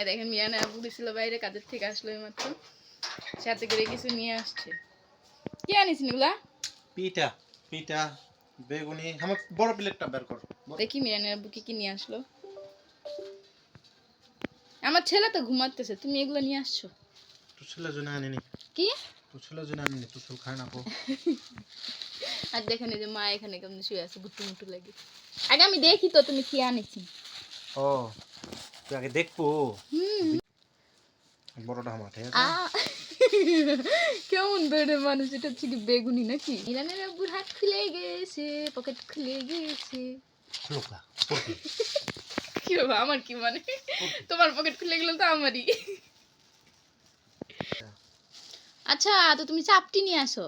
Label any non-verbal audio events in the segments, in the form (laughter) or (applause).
এ দেখেন মিয়ানা আপু গেছিল বাইরে কাজের থেকে আসলো মাত্র সাথে করে কিছু নিয়ে আসছে। কি আনিস এগুলা পিঠা পিঠা বেগুনি। আমার বড় প্লেটটা বের কর। দেখি মিয়ানের আব্বু কি কি নিয়ে আসলো। আমার ছেলে তো ঘুমাতেছে তুমি এগুলো নিয়ে আসছো? তোর ছেলের জন্য আনিনি। কি? তোর ছেলের জন্য আনিনি তোর ছেলে খায় না কো (laughs) আর দেখেন এই যে মা এখানে কেমন শুয়ে আছে গুট্টু মুট্টু লাগে। আগে আমি দেখি তো তুমি কি আনিছি ও। আগে দেখব। বড়টা আমার কেমন বেড়ে মানুষ এটা হচ্ছে কি বেগুনি নাকি? ইরানের আব্বুর হাত খুলে গেছে পকেট খুলে গেছে। কি বাবা আমার কি মানে? তোমার পকেট খুলে গেল তো আমারই। আচ্ছা তো তুমি চাপটি নিয়ে আসো।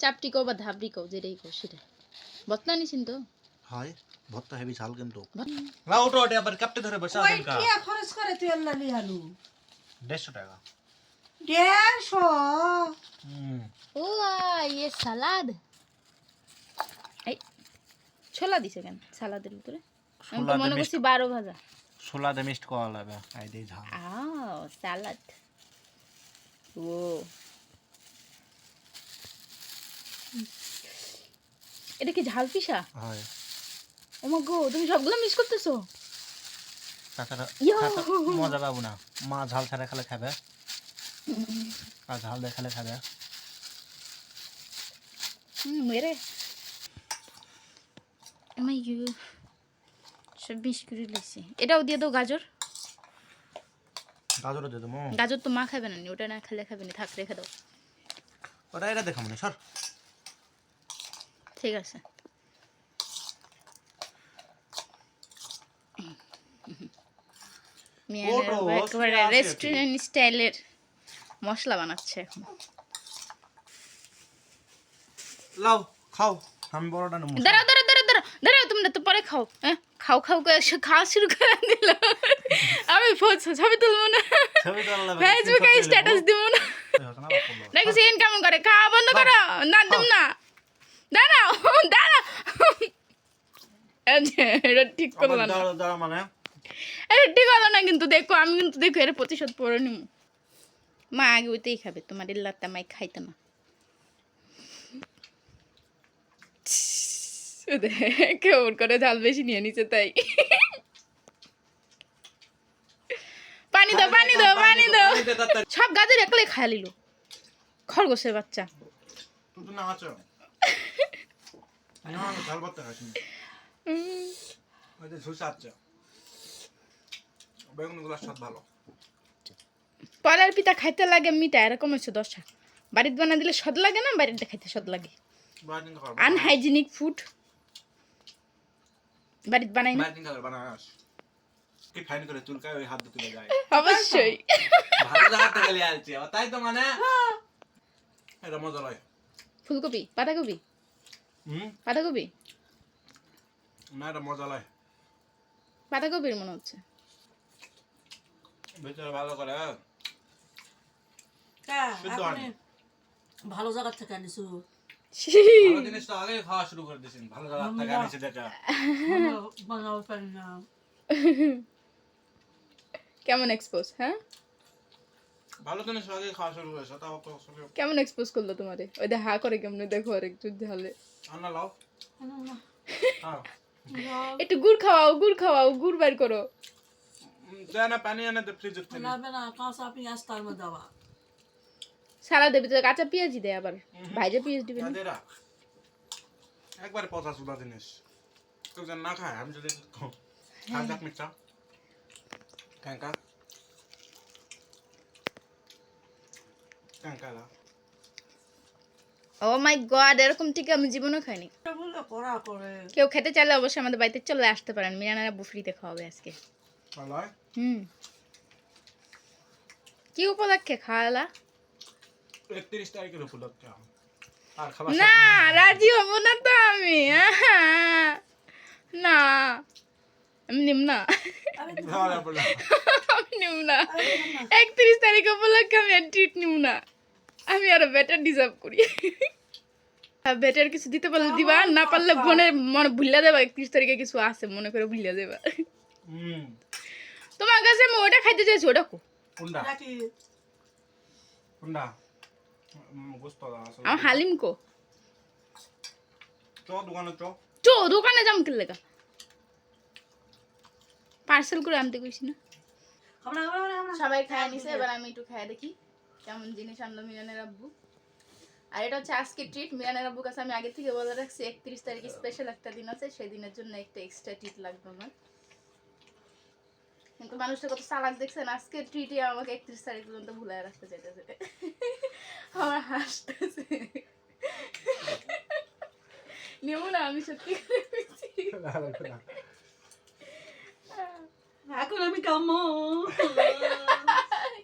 চাপটি কও বা ধাপড়ি কও যেটাই কও সেটা বতলা নিছেন তো? হয়। ভর্তা হেবি ঝাল কিন্তু। না ওটো ওটা আবার কাপতে ধরে বসে আছেন কা? টিয়া খরচ করে তুই আল্লাহ লি আলু? দেড়শো টাকা। দেড়শো? হুম। ও ইয়ে সালাদ। এই ছোলা দিছে কেন সালাদের ভিতরে? আমি তো মনে করছি বারো ভাজা। ছোলাতে মিক্সড করা লাগবে আই দেই ঝাল। আও সালাদ। ও। এটা কি ঝাল পিসা? হয়। ও মা গো তুমি সবগুলো মিস করতেছো? তাছাড়া মজা পাবো না। মা ঝাল ছাড়া খেলে খাবে। আর ঝাল দিয়ে খেলে খাবে। হুম মেরে। আমার ইউ সব মিস করে লেছি এটাও দিয়ে দাও গাজর। গাজরও দিয়ে দেবো। গাজর তো মা খাবে না ওটা না খেলে খাবে না। থাক রেখে দাও। ওটা এটা দেখা মনে সর। ঠিক আছে মিয়ানের ওটো, বাবা একেবারে রেস্টুরেন্ট স্টাইলের মশলা বানাচ্ছে। এখন লাও খাও আমি বড়টা নেব। দাঁড়াও দাঁড়াও দাঁড়াও দাঁড়াও দাঁড়াও তোমরা তো পরে খাও হ্যাঁ খাও খাও করে খাওয়া শুরু করে দিল। আমি ফোন ছবি তুলবো না। ছবি তো ফেসবুকে স্ট্যাটাস দিব না। দেখো সিন কেমন করে? খাওয়া বন্ধ করো না দিব না। দাঁড়াও দাঁড়াও। এটা ঠিক করলাম। না দাঁড়া দাঁড়া মানে? এটা ঠিক হলো না কিন্তু দেখো আমি কিন্তু দেখো এর প্রতিশোধ পরে নিব মা আগে ওইটাই খাবে তোমার ইল্লাতা মাই খাইতো না। কেমন করে ঝাল বেশি নিয়ে নিছে তাই। পানি দাও পানি দাও পানি দাও। সব গাজর একলে খায় লিল। খরগোশের বাচ্চা। (laughs) ঝাল উম, ওই যে ঝুলছে আচ্ছা বেগুনগুলোর স্বাদ ভালো। পলার পিতা খাইতে লাগে মিঠা এরকম হচ্ছে দশটা বাড়িতে বানা দিলে স্বাদ লাগে না বাড়িতে খাইতে স্বাদ লাগে। আনহাইজিনিক ফুড বাড়িতে বানাই না। বাইরে দিন খাবার বানাস কি ফাইন করে চুলকায় ওই হাত তুলে যায়। অবশ্যই। ভালো জায়গাতে গেলে আলছি তাই তো মানে। এটা মজা লাগে ফুলকপি পাতাকপি হুম? পাতাকপি না এটা মজা লাগে পাতাকপির মনে হচ্ছে। ভিতরে ভালো করে শুদ্ধ আনি। ভালো জায়গা থেকে আনিছো। ভালো জিনিস তো আগে খাওয়া শুরু করে দিয়েছেন ভালো জায়গা থেকে আনিছে যেটা। বানাও- বানাও পারি না। কেমন এক্সপোজ হ্যাঁ? ভালো জিনিস আগে খাওয়া শুরু করেছে তাও তো কেমন এক্সপোজ করল তোমারে? ওই হা করে কেমন দেখো আর একটু ঝালে। আনা লাও। হ্যাঁ। একটু গুড় খাওয়াও গুড় খাওয়াও গুড় বের করো। দেয় না পানি এনে দে ফ্রিজের থেকে বানাবে না কাঁচা পেঁয়াজ তার মধ্যে দেওয়া সালাদের ভিতরে কাঁচা পেঁয়াজি দেয় আবার। ভাইজা পেঁয়াজ দিবে না? একবারে পচা সুদা জিনিস। কেউ যেন না খায় আমি যদি খা যাক মিঠা কাঙ্কা কাঙ্কা ও মাই গড এরকম ঠিক আমি জীবনেও খাইনি। কেউ খেতে চাইলে অবশ্যই আমাদের বাড়িতে চলে আসতে পারেন। মিরানারা বুফরিতে খাওয়াবে আজকে। হয় হুম। কি উপলক্ষে খাওয়ালা একত্রিশ তারিখের উপলক্ষে আর না রাজি হব না তো আমি না আমি নিম না। আমি নিম না। একত্রিশ তারিখ উপলক্ষে আমি আর ট্রিট নিম না। আমি আরও বেটার ডিজার্ভ করি। বেটার কিছু দিতে পারলে দিবা না পারলে বোনের মনে ভুলিয়া দেবা একত্রিশ তারিখে কিছু আছে মনে করে ভুলিয়া দেবা। হুম। তোমার কাছে আমি ওটা খাইতে চাইছি ওটা কো। কোনটা? কোনটা? আমার হালিম কো। চ দোকানে চ। চো দোকানে যাম কি লেগা। পার্সেল করে আনতে কইছি না। সবাই খায় নিছে এবার আমি একটু খায় দেখি কেমন জিনিস আনলো মিরানের আব্বু। আর এটা হচ্ছে আজকে ট্রিট মিরানের আব্বুর কাছে আমি আগে থেকে বলে রাখছি একত্রিশ তারিখে স্পেশাল একটা দিন আছে সেই দিনের জন্য একটা এক্সট্রা ট্রিট লাগবে আমার। কিন্তু মানুষটা কত চালাক দেখছেন? আজকে ট্রিটে আমাকে একত্রিশ তারিখ পর্যন্ত ভুলাই রাখতে চাইতেছে। আমার হাসতেছে। নেব না আমি সত্যি এখন আমি কামো।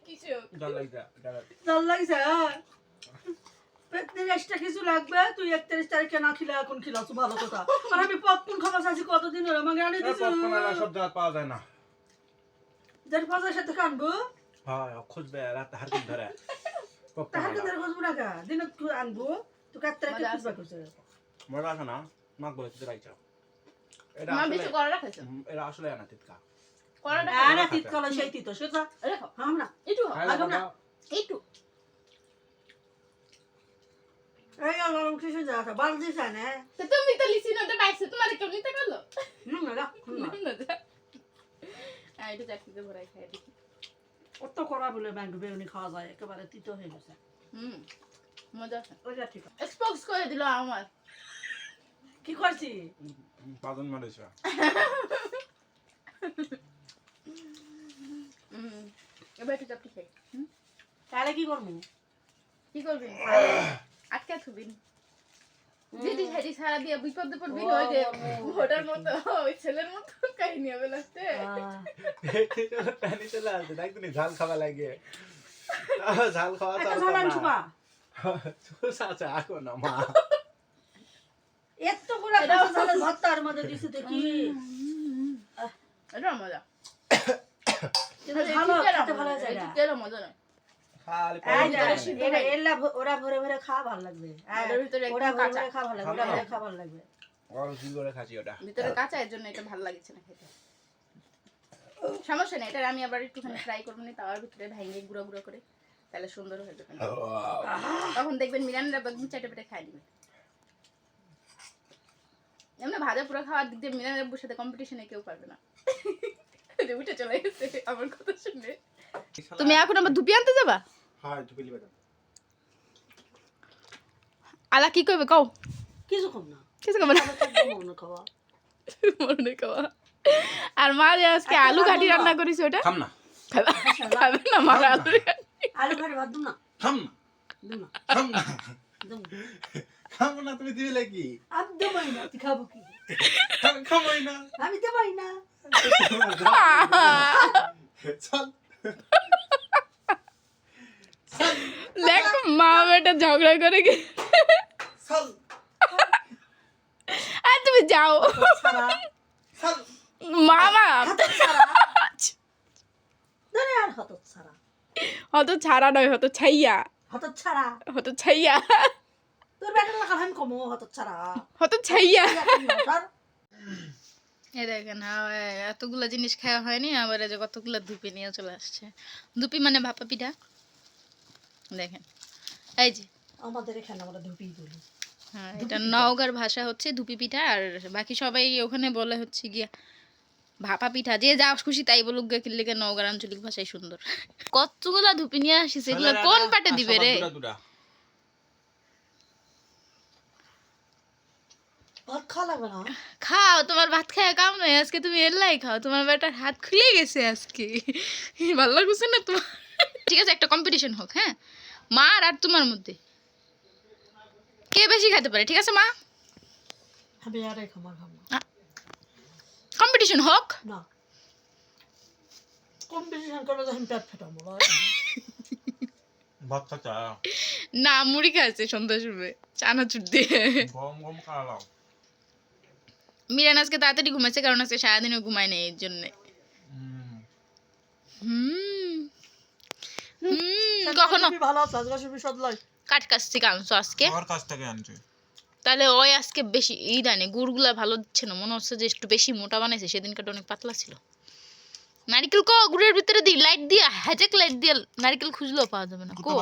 কিছু জল লাগছে কিছু লাগবে তুই একত্রিশ তারিখে না খিলে এখন খিলাস ভালো কথা। আর আমি পপকর্ন খাবার চাইছি কতদিন হলো আমাকে আনি দিছি। পপকর্ন সব জায়গা পাওয়া যায় না। দেড় পাঁচের সাথে কানবো হ্যাঁ খুঁজবে রাতে হার দিন ধরে। (laughs) তাহার পপকর্ন কিন্তু খুঁজবো না কা দিনে আনব তো মজা আছে। খুঁজবা খুঁজে মজা আছে না? মাক বলে তুই রাইছ এটা আসলে করা রাখাইছো? এটা আসলে আনা তিতকা করাটা হ্যাঁ না তিত সেই তিত সেটা না। একটু হ্যাঁ, না। একটু। এই কিছু বালদি চায় না। তুমি তো লিসি নোটে পাইছো তোমার কেউ নিতে গেলো হুম না না একটু চাকরিতে ভরাই খাই দেখি অত করা বলে ব্যাংক খাওয়া যায় একেবারে তিত হয়ে গেছে হুম মজা ওইটা ঠিক করে দিল আমার কি করছি পাজন মারেছে হুম এবার একটু চাপটি খাই তাহলে কি করব কি করবি আটকে থুবিন দিদি হাজি সারা দিয়ে বিপদে পড়বি ওই যে ভোটার মতো ওই ছেলের মতো কাহিনী হবে লাস্টে পানি চলে আসছে দেখ তুমি ঝাল খাওয়া লাগে ঝাল খাওয়া তো ঝালান। না। আছে আকো না মা এত করে কাঁচা ঝালের ভর্তার মধ্যে দিছি তো কি এটা মজা। কিন্তু ভালো খেতে ভালো যায় না। মজা নয়। ওরা ভরে ভরে খাওয়া ভালো লাগবে। আর ওটার ভিতরে একটু ওরা ভরে ভরে খাওয়া ভালো লাগবে ওরা ভরে খাওয়া ভালো লাগবে। আর কি করে খাচ্ছি ওটা। ভিতরে কাঁচা এর জন্য এটা ভালো লাগছে না খেতে। সমস্যা নেই এটা আমি আবার একটুখানি ফ্রাই করব না তাওয়ার ভিতরে ভেঙে গুঁড়ো গুঁড়ো করে তাহলে সুন্দর হয়ে যাবে তখন দেখবেন মিরানরা একদম চেটে পেটে খাই দিবে। এমনি ভাজা পুরো খাওয়ার দিক দিয়ে মিরান আব্বুর সাথে কম্পিটিশনে কেউ পারবে না। (laughs) উঠে চলে গেছে আমার কথা শুনে। তুমি এখন আবার ধুপি আনতে যাবা? হ্যাঁ আলা কি করবে কও। কিছু কম না। কিছু করবে না। মনে খাওয়া। মনে খাওয়া। আর মা যে আজকে আলু ঘাটি রান্না করিস ওটা? খাম না। খাবে। খাবে না মা আলু আলু ভাত দুম না। খাম না। খাম না। দুম না। তুমি দিবে লাগি আমি দেবাই না তুই খাব কি? খামাই না। আমি দেবাই না। চল। দেখ মা বেটা ঝগড়া করে কি? আর তুমি যাও। মামা। ছাড়া ধরে ছাড়া হত ছাড়া নয় হত ছাইয়া হাতত ছাড়া হত ছাইয়া তোর ব্যাটার লাগা আমি কমো হাতত ছাড়া হত ছাইয়া এই দেখেন এতগুলো জিনিস খাওয়া হয়নি আবার এই যে কতগুলো ধুপি নিয়ে চলে আসছে। ধুপি মানে ভাপা পিঠা? দেখেন এই যে। আমাদের এখানে আমরা ধুপি বলি। হ্যাঁ এটা নওগাঁর ভাষা হচ্ছে ধুপি পিঠা আর বাকি সবাই ওখানে বলে হচ্ছে গিয়া ভাপা পিঠা। যে যা খুশি তাই বলুক গে কিনলে গে নওগাঁর আঞ্চলিক ভাষায় সুন্দর। কতগুলা ধুপি নিয়ে আসিস এগুলো কোন পাটে দিবে রে দুটা দুটা ভাত খাওয়া লাগবে না? খাও তোমার ভাত খায় কাম নয় আজকে তুমি এল্লাই খাও তোমার বেটার হাত খুলে গেছে আজকে। (laughs) ভালো লাগছে না তোমার? ঠিক আছে একটা কম্পিটিশন হোক হ্যাঁ? মা আর আর তোমার মধ্যে। কে বেশি খেতে পারে ঠিক আছে মা। কম্পিটিশন হোক। না। কম্পিটিশন করলে যখন পেট ফেটাবো ভাত খাচ্ছা? না মুড়ি খাচ্ছে সন্ধ্যা শুরবে চানাচুর দিয়ে। গম গম খাওয়া মিরান আজকে তাড়াতাড়ি ঘুমাইছে কারণ আজকে সারাদিনও ঘুমায় নেই এর জন্যে। কখনো আজকে কাঠ কাছ থেকে আনছো আজকে তাহলে ওই আজকে বেশি গুড়গুলা ভালো দিচ্ছে না। মনে হচ্ছে যে একটু বেশি মোটা বানাইছে সেদিনকাটা অনেক পাতলা ছিল। নারিকেল কো গুড়ের ভিতরে দি লাইট দিয়া হ্যাজেক লাইট দিয়ে নারিকেল খুঁজলেও পাওয়া যাবে না কো?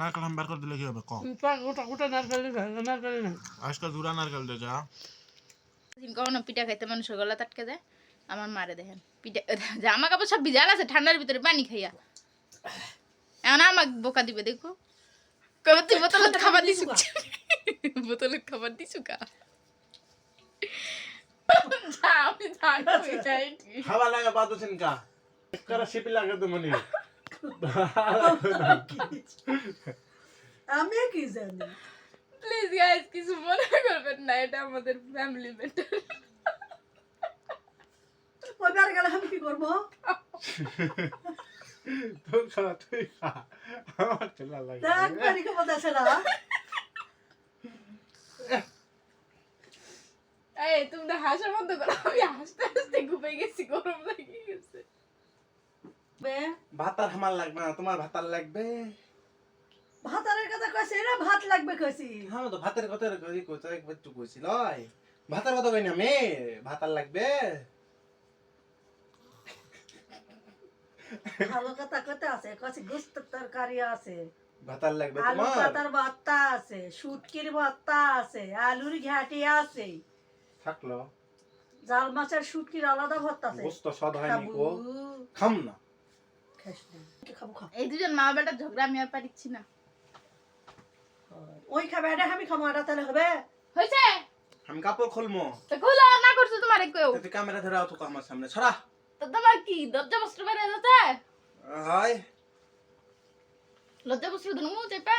নারকেল আমি বার করে দিলে কি হবে ক? নারকেল নারকেল না আজকাল নারকেল দে যা। কখনো পিঠা খাইতে মানুষের গলা তাটকে যায়? আমার মারে দেখেন। পিঠা জামা কাপড় সব ভিজাল আছে ঠান্ডার ভিতরে পানি খাইয়া। এখন আমাকে বোকা দিবে দেখো। কবে তুই বোতলে খাবার দিছু (laughs) বোতলে খাবার দিছু কা যা, আমি জানি, এটাই ঠিক। খাবার লাগা পাতুছেন কা করা শিপি লাগে তো মনি। আমি কি জানি? প্লিজ গাইস কিছু মনে করবেন না এটা আমাদের ফ্যামিলি ম্যাটার ওই বার গেলে আমি কি করব? তুই খা তুই খা। আমার চলা লাগে। দেখ পারি খবর আছে না। এই তুমি হাসার মতো করো আমি হাসতে হাসতে ঘুমে গেছি গরম লেগে গেছে। ভাতার আমার লাগবে না তোমার ভাতার লাগবে? কথা কইছি না ভাত লাগবে কইছি। হ্যাঁ তো ভাতের কথা একটু কইছি লয় ভাতার কথা কই না মে ভাতার লাগবে? ভালো কথা কইতে আছে কইছি গুস্ত তরকারি আছে ভাতার লাগবে আলু তোমার? পাতার ভর্তা আছে শুটকির ভর্তা আছে আলুর ঘাটি আছে। থাকল। জাল মাছের শুটকির আলাদা ভর্তা আছে। গোস্ত স্বাদ হয়নি খাব। কো। খাম না। খাস না। কি খাব খা এই দুজন মা বেটা ঝগড়া আমি আর পারিচ্ছি না। ওই খাবে এটা আমি খাব এটা তাহলে হবে? হয়েছে? আমি কাপড় খুলমো। তো খোলা না করছ তোমার কেউ তুই ক্যামেরা ধরে আও তো আমার সামনে ছড়া। তো তোমার কি লজ্জা বস্ত্র বেড়ে যেতে হাই। লজ্জা বস্ত্র দুনো মুখ চেপে।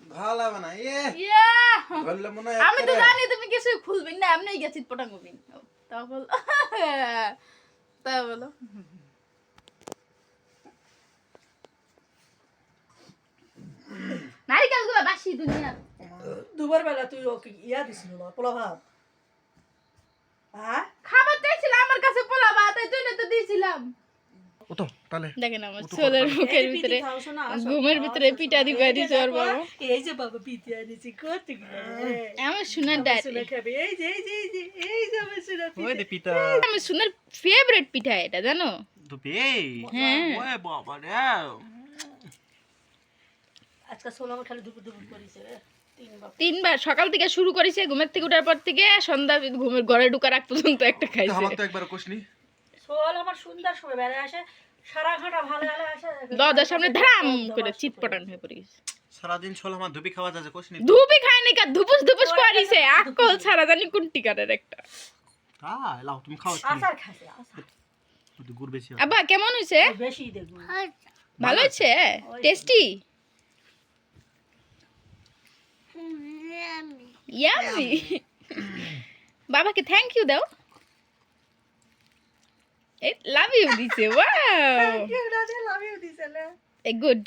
ভালো হবে না এ ইয়া। ধরলে মনে হয় আমি তো জানি তুমি কিছু খুলবি না এমনি গেছি পটাং মুবিন তা বল। তা বলো। নারিকেলগুলো বাসি দুনিয়া। দুবার বেলা তুই ওকে ইয়া দিছিল না পোলা ভাত। হ্যাঁ? খাবার চাইছিলাম আমার কাছে পোলা ভাত এই জন্য তো দিয়েছিলাম। ওতো তাহলে। দেখেন আমার ছোলের মুখের ভিতরে ঘুমের ভিতরে পিঠা দিবা দিছে ওর বাবা এই যে বাবা পিঠে আনিছি কত আমার সোনার ডায়েরি এই যে এই যে এই যে এই যে আমার সোনা ওই দে পিতা আমার সোনার ফেভারিট পিঠা এটা জানো? দুপি হ্যাঁ। ওই বাবা রে। আজকে সোনা খালি দুপুর দুপুর করেছে তিনবার। তিনবার সকাল থেকে শুরু করেছে ঘুমের থেকে ওঠার পর থেকে সন্ধ্যা ঘুমের ঘরে ঢুকার আগ পর্যন্ত একটা খাইছে। আমার তো একবার কোশনি সোল আমার সুন্দর সময় বেড়ে আসে সারা ঘাটা ভালো ভালো আসে দরজার সামনে ধারাম করে চিটপটান হয়ে পড়ে গেছে। সারাদিন ছোল আমার ধুপি খাওয়া যাচ্ছে কোশনি ধুপি খায়নি কা ধুপুস ধুপুস করিছে। আকল ছাড়া জানি কোন টিকারের একটা। লাও তুমি খাও খাসে আচার একটু গুড় বেশি আব্বা কেমন হয়েছে বেশি দেখব। ভালো হয়েছে টেস্টি? ইয়ামি (laughs) বাবাকে থ্যাংক ইউ দাও। লাভ ইউ দিছে ওয়াও দিলে আমিও দিছে এ গুড